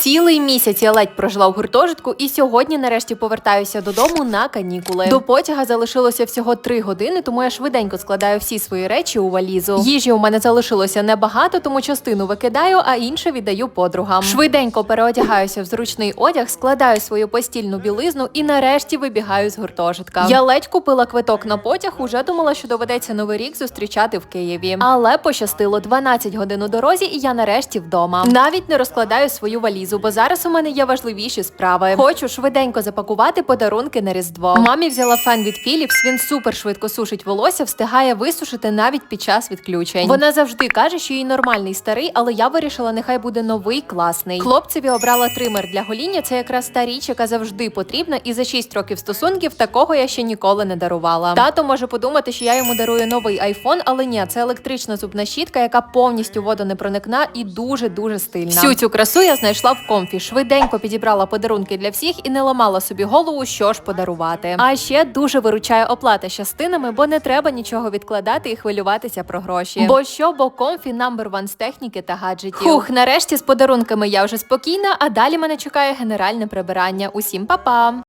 Цілий місяць я ледь прожила в гуртожитку, і сьогодні нарешті повертаюся додому на канікули. До потяга залишилося всього три години, тому я швиденько складаю всі свої речі у валізу. Їжі у мене залишилося небагато, тому частину викидаю, а інше віддаю подругам. Швиденько переодягаюся в зручний одяг, складаю свою постільну білизну і нарешті вибігаю з гуртожитка. Я ледь купила квиток на потяг, уже думала, що доведеться новий рік зустрічати в Києві. Але пощастило 12 годин у дорозі, і я нарешті вдома. Навіть не розкладаю свою валізу, бо зараз у мене є важливіші справи. Хочу швиденько запакувати подарунки на різдво. Мамі взяла фен від Philips, Він супер швидко сушить волосся, встигає висушити навіть під час відключень. Вона завжди каже, що їй нормальний старий, але я вирішила, нехай буде новий класний. Хлопцеві обрала тример для гоління. Це якраз та річ, яка завжди потрібна, і за 6 років стосунків такого я ще ніколи не дарувала. Тато може подумати, що я йому дарую новий айфон, але ні, це електрична зубна щітка, яка повністю водонепроникна і дуже дуже стильна. Всю цю красу я знайшла в комфі. Швиденько підібрала подарунки для всіх і не ламала собі голову, що ж подарувати. А ще дуже виручає оплата щастинами, бо не треба нічого відкладати і хвилюватися про гроші. Бо що, бо комфі number one з техніки та гаджетів. Хух, нарешті з подарунками я вже спокійна, а далі мене чекає генеральне прибирання. Усім па-па!